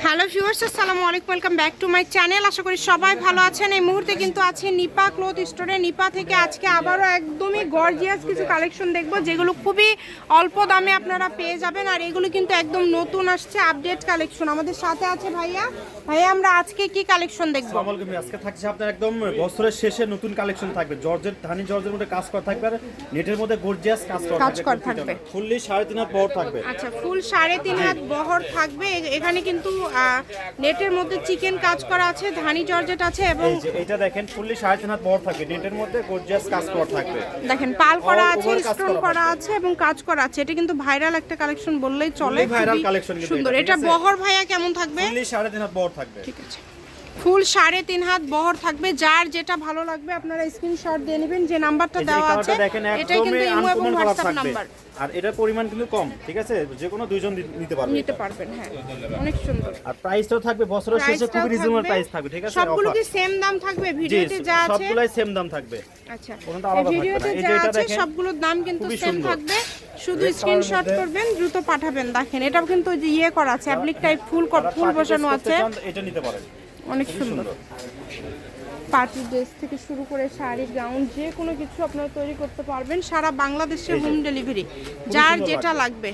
Hello viewers আসসালামু আলাইকুম welcome back to my channel. আশা করি সবাই ভালো আছেন। এই মুহূর্তে কিন্তু আছে নিপা ক্লোথ স্টোরে। নিপা থেকে আজকে আবারও একদমই গর্জিয়াস কিছু কালেকশন দেখব যেগুলো খুবই অল্প দামে আপনারা পেয়ে যাবেন। আর এগুলো কিন্তু একদম নতুন আসছে আপডেট কালেকশন আমাদের সাথে আছে ভাইয়া। ভাইয়া আমরা আজকে কি কালেকশন দেখব? আজকে থাকছে আপনার একদম বছরের শেষে নতুন কালেকশন থাকবে। জর্জের ধানি জর্জের মধ্যে কাজ করা থাকবে আর নেটের মধ্যে গর্জিয়াস কাজ করা কাজ করা থাকবে। ফুললি সাড়ে তিন হাত বহর থাকবে। আচ্ছা ফুল সাড়ে তিন হাত বহর থাকবে। এখানে কিন্তু নেটের মধ্যে চিকেন কাজ করা আছে ধানি জর্জেট আছে এবং এটা দেখেন ফুললি সাড়ে তিন হাত বড় থাকে নেটের মধ্যে গর্জিয়াস কাজ করা থাকবে। দেখেন পাল করা আছে স্টোন করা আছে এবং কাজ করা আছে। এটা কিন্তু ভাইরাল একটা কালেকশন বললেই চলে ভাইরাল কিন্তু সুন্দর। এটা? বহর ভাইয়া কেমন থাকবে? ফুললি সাড়ে তিন হাত বড় থাকবে। ঠিক আছে। ফুল সাড়ে তিন হাত বহর থাকবে। যার যেটা ভালো লাগবে আপনারা স্ক্রিনশট দিয়ে নেবেন। যে নাম্বারটা দেওয়া আছে এটাই কিন্তু ইমো এবং হোয়াটসঅ্যাপ নাম্বার আর এটার পরিমাণ কিন্তু কম ঠিক আছে? যে কোনো দুইজন নিতে পারবে নিতে পারবেন হ্যাঁ। অনেক সুন্দর। আর প্রাইসটাও থাকবে বছরের শেষে খুবই রিজনেবল প্রাইস থাকবে ঠিক আছে? সবগুলো। কি সেম দাম থাকবে ভিডিওতে যা আছে। সবগুলাই সেম দাম থাকবে। আচ্ছা কোনোটা আলাদা ভিডিওতে যা আছে সবগুলোর দাম কিন্তু সেম থাকবে। শুধু স্ক্রিনশট করবেন দ্রুত পাঠাবেন। দেখেন এটাও কিন্তু ইয়ে করা আছে অ্যাপ্লিক টাইপ ফুল ফুল বসানো আছে। এটা নিতে পারেন। অনেক সুন্দর। পার্টি ড্রেস থেকে শুরু করে শাড়ি গাউন যে কোনো কিছু আপনারা তৈরি করতে পারবেন সারা বাংলাদেশে এই যে। হোম ডেলিভারি যার যেটা লাগবে।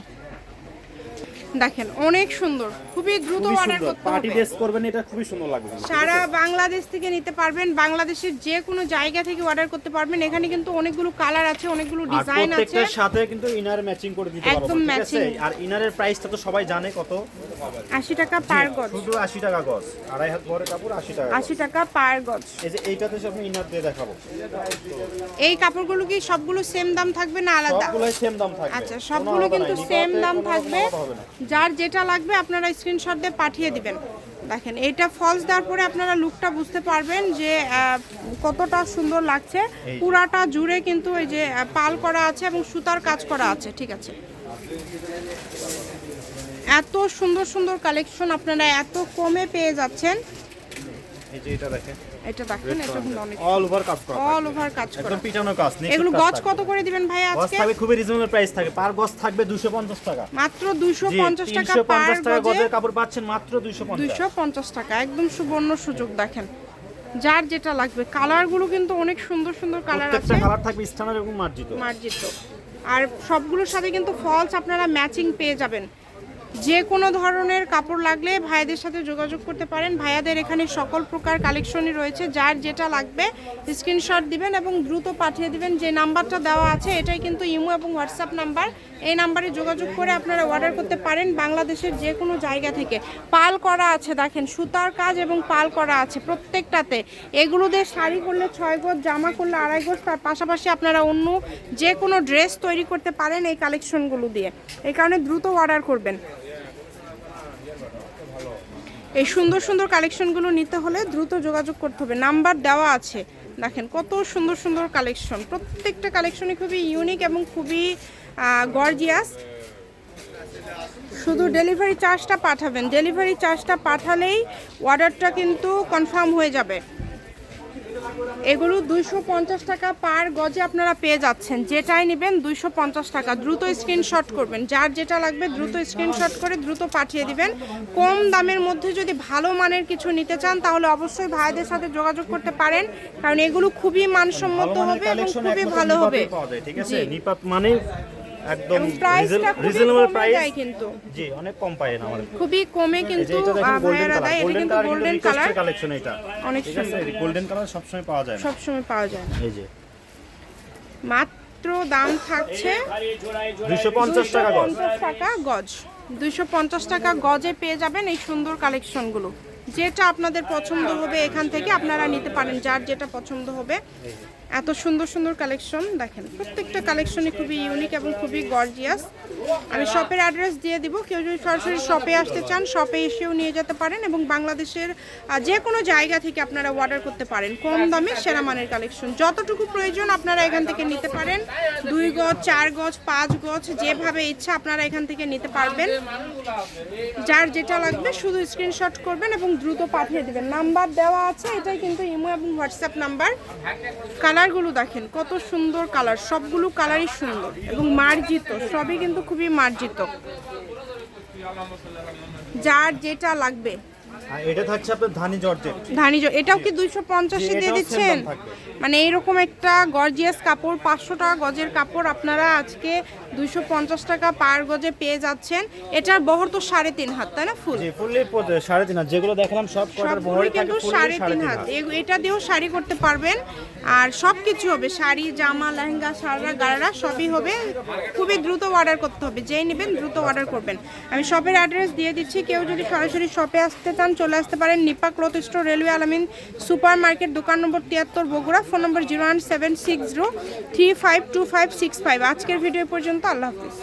দেখেন অনেক সুন্দর। খুবই দ্রুত অর্ডার করতে পার্টি ড্রেস করবেন এটা খুবই সুন্দর লাগবে সারা বাংলাদেশ থেকে নিতে পারবেন। বাংলাদেশের যে কোনো জায়গা থেকে অর্ডার করতে পারবেন। এখানে কিন্তু অনেকগুলো কালার আছে অনেকগুলো ডিজাইন আছে। প্রত্যেকটার সাথে কিন্তু ইনার ম্যাচিং করে দিতে পারব একদম আছে? আর ইনারের প্রাইসটা তো সবাই জানে কত। আশি টাকা পার গজ। শুধু 80 টাকা গজ আড়াই হাত বড় কাপড় 80 টাকা গজ। আশি টাকা পার গজ। এই যে এইটাতে আমি ইনার দিয়ে দেখাবো। এই কাপড়গুলো কি সবগুলো সেম দাম থাকবে না আলাদা? সবগুলোই সেম দাম থাকবে। আচ্ছা সবগুলো কিন্তু সেম দাম থাকবে। যার যেটা লাগবে আপনারা স্ক্রিনশট দিয়ে পাঠিয়ে দিবেন। দেখেন এটা ফলস দেওয়ার পরে আপনারা লুকটা বুঝতে পারবেন যে কতটা সুন্দর লাগছে। পুরাটা জুড়ে কিন্তু এই যে পাল করা আছে এবং সুতার কাজ করা আছে ঠিক আছে। এত সুন্দর সুন্দর কালেকশন আপনারা এত কমে পেয়ে যাচ্ছেন। এই যে এটা দেখেন। এটা দেখেন এটা কিন্তু অনেক অল ওভার কাজ করা অল ওভার কাজ করা। একদম পিটানো কাজ নিখুঁত এগুলো গজ কত করে দিবেন ভাই গজ আজকে? থাকবে খুবই রিজনেবল প্রাইস থাকে। পার গজ থাকবে 250 টাকা। মাত্র টাকা পার টাকা গজের কাপড় পাচ্ছেন মাত্র 250 দুইশো পঞ্চাশ টাকা একদম সুবর্ণ সুযোগ দেখেন। যার যেটা লাগবে। কালারগুলো কিন্তু অনেক সুন্দর সুন্দর কালার আছে। প্রত্যেকটা কালার থাকবে স্টানের এবং মার্জিত। মার্জিত। আর সবগুলোর সাথে কিন্তু ফলস আপনারা ম্যাচিং পেয়ে যাবেন। যে কোনো ধরনের কাপড় লাগলে ভাইয়াদের সাথে যোগাযোগ করতে পারেন। ভাইয়াদের এখানে সকল প্রকার কালেকশনই রয়েছে। যার যেটা লাগবে স্ক্রিনশট দিবেন এবং দ্রুত পাঠিয়ে দিবেন। যে নাম্বারটা দেওয়া আছে, এটাই কিন্তু ইমো এবং হোয়াটসঅ্যাপ নাম্বার। এই নাম্বারে যোগাযোগ করে আপনারা অর্ডার করতে পারেন বাংলাদেশের যে কোনো জায়গা থেকে। পাল করা আছে, দেখেন, সুতার কাজ এবং পাল করা আছে প্রত্যেকটাতে। এগুলো দিয়ে শাড়ি করলে ছয় গজ জামা করলে আড়াই গজ তার পাশাপাশি আপনারা অন্য যে কোনো ড্রেস তৈরি করতে পারেন এই কালেকশনগুলো দিয়ে। এই কারণে দ্রুত অর্ডার করবেন। এই সুন্দর সুন্দর কালেকশনগুলো নিতে হলে দ্রুত যোগাযোগ করতে হবে। নাম্বার দেওয়া আছে। দেখেন, কত সুন্দর সুন্দর কালেকশন। প্রত্যেকটা কালেকশনই খুবই ইউনিক এবং খুবই গর্জিয়াস শুধু ডেলিভারি চার্জটা পাঠাবেন। ডেলিভারি চার্জটা পাঠালেই অর্ডারটা কিন্তু কনফার্ম হয়ে যাবে। এগুলো দুইশো পঞ্চাশ টাকা পার গজে আপনারা পেয়ে যাচ্ছেন। যেটাই নেবেন দুইশো পঞ্চাশ টাকা। দ্রুত স্ক্রিনশট করবেন। যার যেটা লাগবে দ্রুত স্ক্রিনশট করে দ্রুত পাঠিয়ে দিবেন। কম দামের মধ্যে যদি ভালো মানের কিছু নিতে চান তাহলে অবশ্যই ভাইদের সাথে যোগাযোগ করতে পারেন। কারণ এগুলো খুবই মানসম্মত হবে এবং খুবই ভালো হবে। ঠিক আছে? নিপাত মানে একদম রিজনেবল প্রাইস কিন্তু। জি অনেক কম পাবেন আমাদের। খুবই কমে কিন্তু এটা দেখেন ভাইয়ারা দেয় এটা কিন্তু গোল্ডেন কালার কালেকশন এটা। অনেক সুন্দর। গোল্ডেন কালার সবসময় পাওয়া যায় সবসময় পাওয়া যায় এই যে। মাত্র দাম থাকছে 250 টাকা গজ। 250 টাকা গজ। দুইশো পঞ্চাশ টাকা গজে পেয়ে যাবেন এই সুন্দর কালেকশনগুলো যেটা আপনাদের পছন্দ হবে এখান থেকে আপনারা নিতে পারেন যার যেটা পছন্দ হবে। এত সুন্দর সুন্দর কালেকশন, দেখেন, প্রত্যেকটা কালেকশনই খুবই ইউনিক এবং খুবই গর্জিয়াস আমি শপের অ্যাড্রেস দিয়ে দিব, কেউ যদি সরাসরি শপে আসতে চান শপে এসেও নিয়ে যেতে পারেন এবং বাংলাদেশের যে কোনো জায়গা থেকে আপনারা অর্ডার করতে পারেন। কম দামে সেরা মানের কালেকশন। যতটুকু প্রয়োজন আপনারা এখান থেকে নিতে পারেন। দুই গজ, চার গজ, পাঁচ গজ, যেভাবে ইচ্ছা আপনারা এখান থেকে নিতে পারবেন। যার যেটা লাগবে শুধু স্ক্রিনশট করবেন এবং দ্রুত পাঠিয়ে দেবেন। নাম্বার দেওয়া আছে, এটাই কিন্তু ইমো এবং হোয়াটসঅ্যাপ নাম্বার। কালারগুলো দেখেন, কত সুন্দর কালার, সবগুলো কালারই সুন্দর এবং মার্জিত, সবই কিন্তু খুবই মার্জিত। যার যেটা লাগবে আর এটা থাকছে আপনার ধানি জর্জেট। ধানি এটাও কি দুইশো পঞ্চাশে দিয়ে দিচ্ছেন? মানে এইরকম একটা গর্জিয়াস কাপড় পাঁচশো টাকা গজের কাপড় আপনারা আজকে দুইশো পঞ্চাশ টাকা পার গজে পেয়ে যাচ্ছেন। এটার বহর তো সাড়ে তিন হাত তাই না ফুল? জি ফুললি সাড়ে তিন হাত। যেগুলো দেখালাম সব কটার সবগুলোই বহরে থাকে সাড়ে তিন হাত। এ- এটা দিয়েও শাড়ি করতে পারবেন। আর সব কিছু হবে শাড়ি জামা লেহেঙ্গা সারা গাড়া সবই হবে। খুবই দ্রুত অর্ডার করতে হবে। যেই নেবেন দ্রুত অর্ডার করবেন। আমি শপের অ্যাড্রেস দিয়ে দিচ্ছি। কেউ যদি সরাসরি শপে আসতে চান চলে আসতে পারেন Nipa cloth store railway Alamin super market দোকান নম্বর তিয়াত্তর বগুড়া, ফোন নম্বর zero one seven six zero three five two five six five. আজকের ভিডিও পর্যন্ত আল্লাহ হাফিজ।